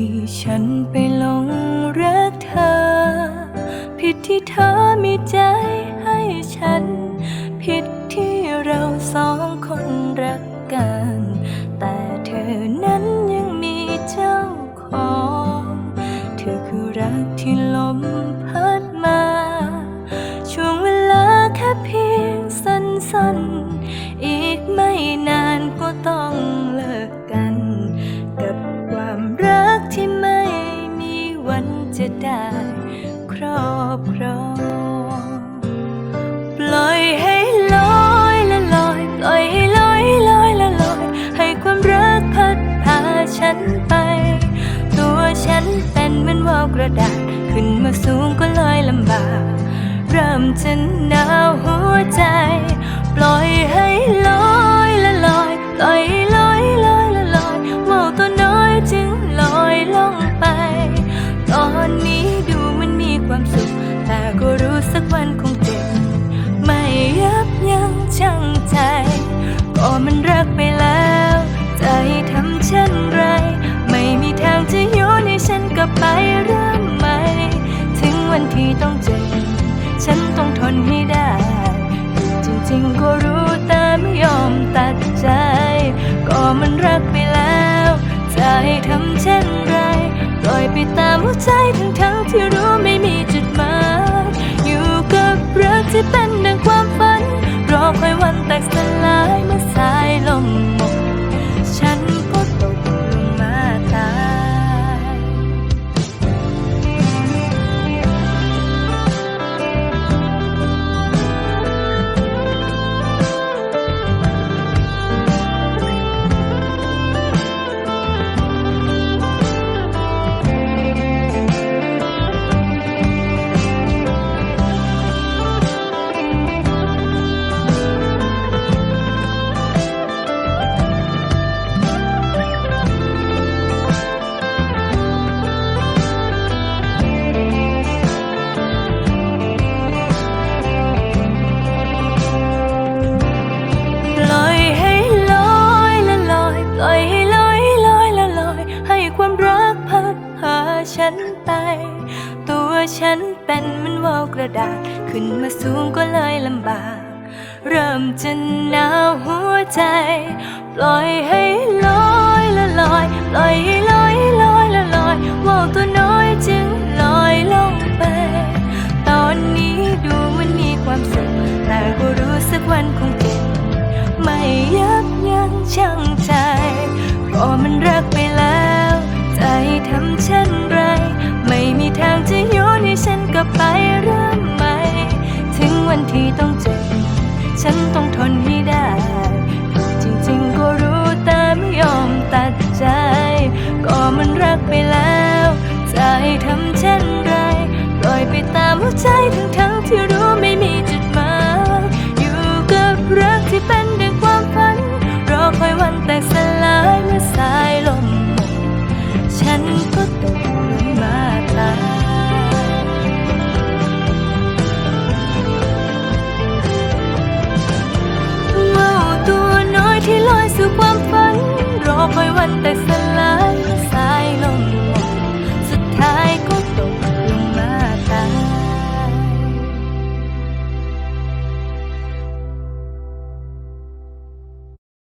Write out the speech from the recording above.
ที่ฉันไปหลงรักเธอ ผิดที่เธอมีใจ ได้ครอบครองปล่อยให้ลอยละลอยปล่อยให้ลอยลอยละลอยให้ความรักพัดพาฉันไป ตัวฉันเป็นเหมือนว่าวกระดาษขึ้นมาสูงก็ลอยลำบากเริ่มจะหนาวหัวใจ ปล่อย มันรักไปแล้ว จะให้ทำเช่นไร ไม่มีทางจะโยนให้ฉันกลับไปเริ่มใหม่ ถึงวันที่ต้องเจ็บฉันต้องทนให้ได้ จริงๆก็รู้แต่ไม่ยอมตัดใจ ก็มันรักไปแล้ว จะให้ทำเช่นไร ปล่อยไปตามหัวใจทั้งๆที่รู้ันไป ตัวฉันเป็นเหมันวาวกระดาษ ขึ้นมาสูงก็เลยลำบาก เริ่มจะหนาวหัวใจ ปล่อยให้ลอยละลอย ปล่อยให้ลอยลอยละลอยว่าวตัวน้อยจึงลอยลงไป ตอนนี้ดูมันมีความสุขแต่ก็รู้สักวันคงเจ็บไม่ยับยั้งชั่งใจ ก็มันรักไปแล้ว ใจทำเช่ ฉันต้องทนให้ได้ จริงๆก็รู้แต่ไม่ยอมตัดใจ ก็มันรักไปแล้ว จะให้ทำเช่นไร ปล่อยไปตามหัวใจทั้ง